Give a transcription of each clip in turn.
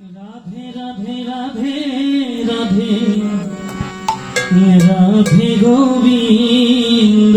Radhe Radhe Radhe Radhe. Radhe Govinda.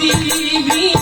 Habibi